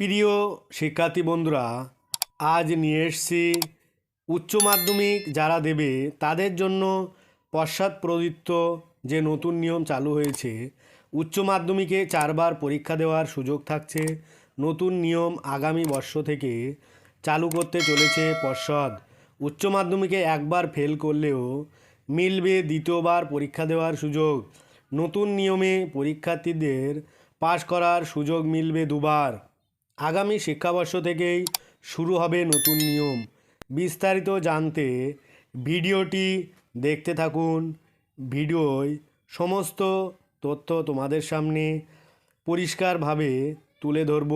প্রিয় শিক্ষার্থী বন্ধুরা, আজ নিয়ে এসছি উচ্চ মাধ্যমিক যারা দেবে তাদের জন্য পশ্চাৎ প্রদত্ত যে নতুন নিয়ম চালু হয়েছে। উচ্চ মাধ্যমিকে চারবার পরীক্ষা দেওয়ার সুযোগ থাকছে। নতুন নিয়ম আগামী বর্ষ থেকে চালু করতে চলেছে পর্ষদ উচ্চ মাধ্যমিকে একবার ফেল করলেও মিলবে দ্বিতীয়বার পরীক্ষা দেওয়ার সুযোগ। নতুন নিয়মে পরীক্ষার্থীদের পাশ করার সুযোগ মিলবে দুবার। আগামী শিক্ষাবর্ষ থেকেই শুরু হবে নতুন নিয়ম। বিস্তারিত জানতে ভিডিওটি দেখতে থাকুন। ভিডিওয় সমস্ত তথ্য তোমাদের সামনে পরিষ্কারভাবে তুলে ধরব।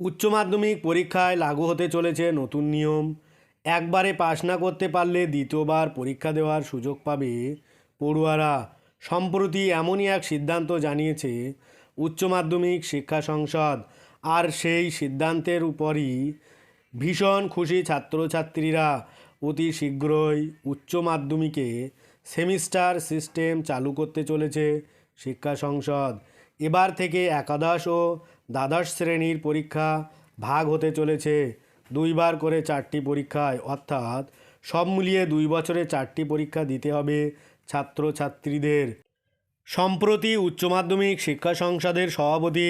উচ্চ মাধ্যমিক পরীক্ষায় লাগু হতে চলেছে নতুন নিয়ম। একবারে পাশ না করতে পারলে দ্বিতীয়বার পরীক্ষা দেওয়ার সুযোগ পাবে পড়ুয়ারা। সম্প্রতি এমনই এক সিদ্ধান্ত জানিয়েছে উচ্চ মাধ্যমিক শিক্ষা সংসদ। আর সেই সিদ্ধান্তের উপরই ভীষণ খুশি ছাত্রছাত্রীরা। অতি শীঘ্রই উচ্চ মাধ্যমিকে সেমিস্টার সিস্টেম চালু করতে চলেছে শিক্ষা সংসদ। এবার থেকে একাদশ ও দ্বাদশ শ্রেণির পরীক্ষা ভাগ হতে চলেছে। দুইবার করে চারটি পরীক্ষায়, অর্থাৎ সব মিলিয়ে দুই বছরে চারটি পরীক্ষা দিতে হবে ছাত্রছাত্রীদের। সম্প্রতি উচ্চ মাধ্যমিক শিক্ষা সংসদের সভাপতি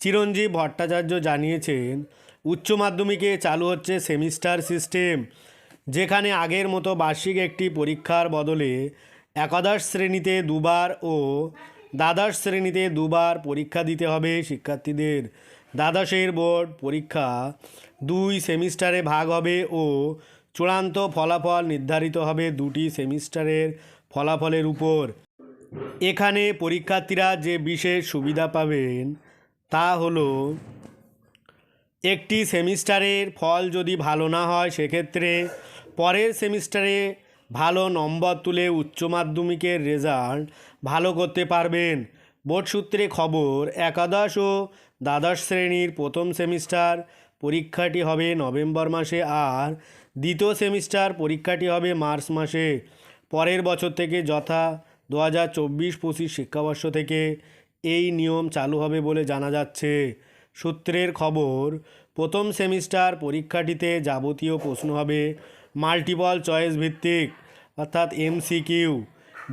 চিরঞ্জীব ভট্টাচার্য জানিয়েছেন, উচ্চ মাধ্যমিকে চালু হচ্ছে সেমিস্টার সিস্টেম, যেখানে আগের মতো বার্ষিক একটি পরীক্ষার বদলে একাদশ শ্রেণীতে দুবার ও দ্বাদশ শ্রেণীতে দুবার পরীক্ষা দিতে হবে শিক্ষার্থীদের। দ্বাদশের বোর্ড পরীক্ষা দুই সেমিস্টারে ভাগ হবে ও চূড়ান্ত ফলাফল নির্ধারিত হবে দুটি সেমিস্টারের ফলাফলের উপর। এখানে পরীক্ষার্থীরা যে বিশেষ সুবিধা পাবেন তা হলো একটি সেমিস্টারের ফল যদি ভালো না হয়, সেক্ষেত্রে পরের সেমিস্টারে ভালো নম্বর তুলে উচ্চ মাধ্যমিকের রেজাল্ট ভালো করতে পারবেন। বোর্ড সূত্রে খবর, একাদশ ও দ্বাদশ শ্রেণির প্রথম সেমিস্টার পরীক্ষাটি হবে নভেম্বর মাসে আর দ্বিতীয় সেমিস্টার পরীক্ষাটি হবে মার্চ মাসে। পরের বছর থেকে যথা দু হাজার চব্বিশ পঁচিশ শিক্ষাবর্ষ থেকে এই নিয়ম চালু হবে বলে জানা যাচ্ছে। সূত্রের খবর, প্রথম সেমিস্টার পরীক্ষাটিতে যাবতীয় প্রশ্ন হবে মাল্টিপল চয়েস ভিত্তিক, অর্থাৎ এমসিকিউ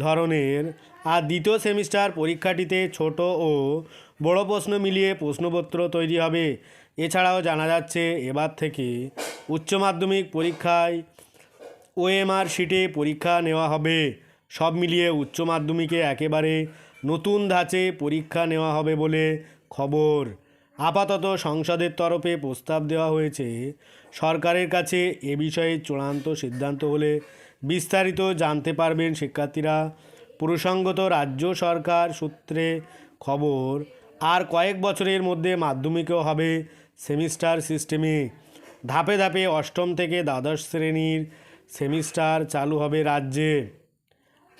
ধরনের, আর দ্বিতীয় সেমিস্টার পরীক্ষাটিতে ছোট ও বড় প্রশ্ন মিলিয়ে প্রশ্নপত্র তৈরি হবে। এছাড়াও জানা যাচ্ছে, এবার থেকে উচ্চ মাধ্যমিক পরীক্ষায় ওএমআর শিটে পরীক্ষা নেওয়া হবে। সব মিলিয়ে উচ্চ মাধ্যমিকে একেবারে নতুন ধাঁচে পরীক্ষা নেওয়া হবে বলে খবর। আপাতত সংসদের তরফে প্রস্তাব দেওয়া হয়েছে। সরকারের কাছে এ বিষয়ে চূড়ান্ত সিদ্ধান্ত হলে বিস্তারিত জানতে পারবেন শিক্ষার্থীরা। প্রসঙ্গত রাজ্য সরকার সূত্রে খবর, আর কয়েক বছরের মধ্যে মাধ্যমিকও হবে সেমিস্টার সিস্টেমে। ধাপে ধাপে অষ্টম থেকে দ্বাদশ শ্রেণির সেমিস্টার চালু হবে রাজ্যে।